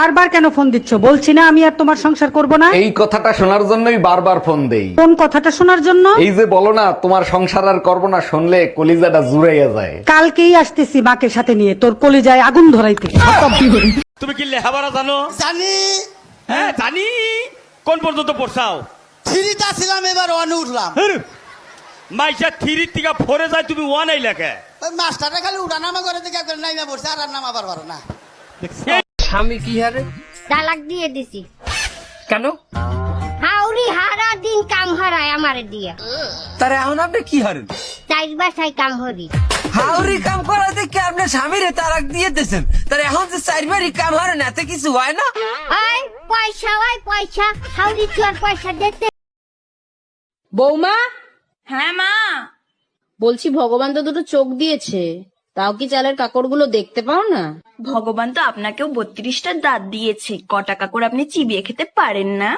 বারবার কেন ফোন দিচ্ছ? বলছি না আমি আর তোমার সংসার করব না। এই কথাটা শোনার জন্যই বারবার ফোন দেই। কোন কথাটা শোনার জন্য? এই যে বলো না তোমার সংসার আর করব না শুনলে কলিজাটা জুড়াইয়া যায়। কালকেই আসতেছি মাকে সাথে নিয়ে তোর কলিজায় আগুন ধরাইতে। তুমি কি লেখাপড়া জানো? জানি। হ্যাঁ জানি। কোন পর্যন্ত পড়ছাও? থ্রিটা ছিলাম এবার ওয়ানে উঠলাম। মাইসা থ্রি থেকে ফোরে যায় তুমি ওয়ান এই লেখে। ওই মাস্টারটা খালি উঠানামা করে দিকে নাইমা পড়ছে আর আর নামাবার পারো না। স্বামী কি হারে? তালাক দিয়ে দিছি। কেন? হাউরি হারা দিন কাম হারায় আমারে দিয়া। তার এখন আপনি কি হারেন? চার বাসায় কাম হরি। হাউরি কাম করা দেখে আপনার স্বামীরে তারাক দিয়ে দিয়েছেন? তার এখন যে চারবারই কাম হারেন এতে কিছু হয় না? ওই পয়সা ওই পয়সা। হাউরি চুয়ার পয়সা দিতে বৌমা? হ্যাঁ মা। বলছি ভগবান তো দুটো চোখ দিয়েছে। তাও কি চালের কাকড়গুলো দেখতে পাও না? ভগবান তো আপনাকেও বত্রিশটা দাঁত দিয়েছে। কটা কাকড় আপনি চিবিয়ে খেতে পারেন না।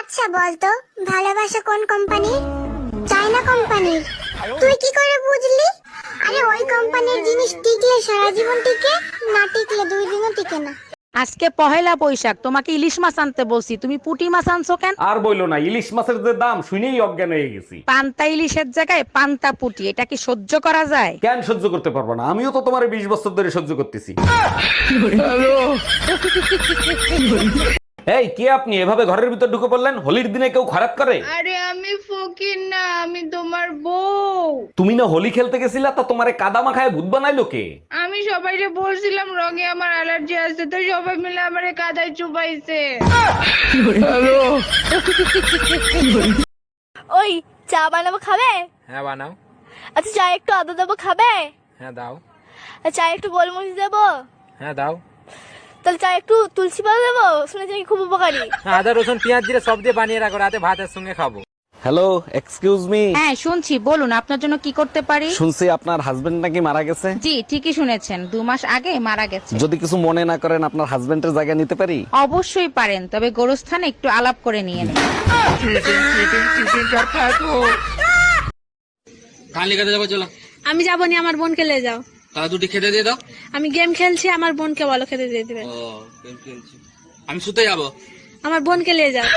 আচ্ছা বলতো ভালোবাসা কোন কোম্পানি? China company. তুই কি করে বুঝলি? আরে ওই কোম্পানির জিনিস টিকলে সারা জীবন টিকে না টিকলে দুই দিনও টিকে না। আজকে পহেলা বৈশাখ তোমাকে ইলিশ মাছ আনতে বলছি। তুমি পুটি মাছ আনছো কেন? আর বইলো না ইলিশ মাছের যে দাম শুনেই অজ্ঞান হয়ে গেছি। পান্তা ইলিশের জায়গায় পান্তা পুটি এটা কি সহ্য করা যায়? কেন সহ্য করতে পারব না? আমিও তো তোমার বিশ বছর ধরে সহ্য করতেছি। এই কে আপনি? এভাবে ঘরের ভিতর ঢুকে পড়লেন? হোলির দিনে কেউ খারাপ করে? আরে আমি ফকির না আমি তোমার বউ। তুমি না হোলি খেলতে গেছিলা তা তোমারে কাদা মাখায় ভূত বানাইলো কে? আমি সবাইকে বলছিলাম রঙে আমার অ্যালার্জি আছে তো সবাই মিলে আমারে কাদায় চুপাইছে ওই চা বানাবো খাবে? হ্যাঁ বানাও। আচ্ছা চা একটু আদা দেবো খাবে? হ্যাঁ দাও। চা একটু গোলমরিচ দেবো? হ্যাঁ দাও। তাহলে চা একটু তুলসী পাতা দেবো? শুনেছি নাকি খুব উপকারী। আদা রসুন পেঁয়াজ দিয়ে সব দিয়ে বানিয়ে রাখো রাতে ভাতের সঙ্গে খাব। হ্যালো এক্সকিউজ মি হ্যাঁ শুনছি বলুন আপনার জন্য কি করতে পারি? শুনছি আপনার হাজবেন্ড নাকি মারা গেছে? জি ঠিকই শুনেছেন দু মাস আগে মারা গেছে। যদি কিছু মনে না করেন আপনার হাজবেন্ডের জায়গা নিতে পারি? অবশ্যই পারেন তবে গোরস্থানে একটু আলাপ করে নিয়ে নেন। কান যাব চলো আমি যাব নি আমার বোনকে লে যাও। তারা দুটি খেতে দিয়ে দাও। আমি গেম খেলছি আমার বোনকে বলো খেতে দিয়ে দিবে। ও গেম খেলছি। আমি শুতে যাব। আমার বোনকে লে যাও।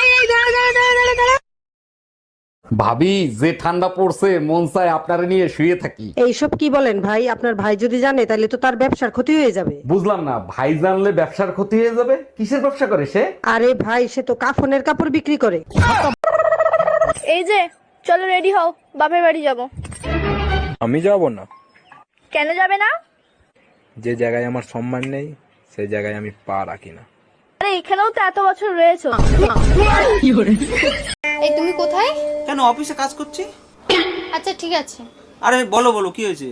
এই, এই, দাঁড়া, দাঁড়া, দাঁড়া, দাঁড়া, দাঁড়া। ভাবি যে ঠান্ডা পড়ছে মন চায় আপনারা নিয়ে শুয়ে থাকি। এইসব কি বলেন ভাই? আপনার ভাই যদি জানে তাহলে তো তার ব্যবসার ক্ষতি হয়ে যাবে। বুঝলাম না ভাই জানলে ব্যবসার ক্ষতি হয়ে যাবে? কিসের ব্যবসা করে সে? আরে ভাই সে তো কাফনের কাপড় বিক্রি করে। এই যে চলো রেডি হও বাপের বাড়ি যাব। আমি যাব না। কেন যাবে না? যে জায়গায় আমার সম্মান নেই সে জায়গায় আমি পা রাখি না। আরে এখানেও তো এত বছর রয়েছো। এই তুমি কোথায়? কেন অফিসে কাজ করছি? আচ্ছা ঠিক আছে। আরে বলো বলো কি হয়েছে?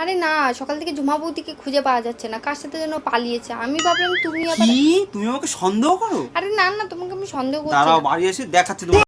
আরে না সকাল থেকে ঝুমা বৌদিকে খুঁজে পাওয়া যাচ্ছে না কার সাথে যেন পালিয়েছে। আমি ভাবলাম তুমি আবার কি? তুমি আমাকে সন্দেহ করো? আরে না না তোমাকে আমি সন্দেহ করছি দাঁড়াও বাড়ি এসে দেখাচ্ছি তোমার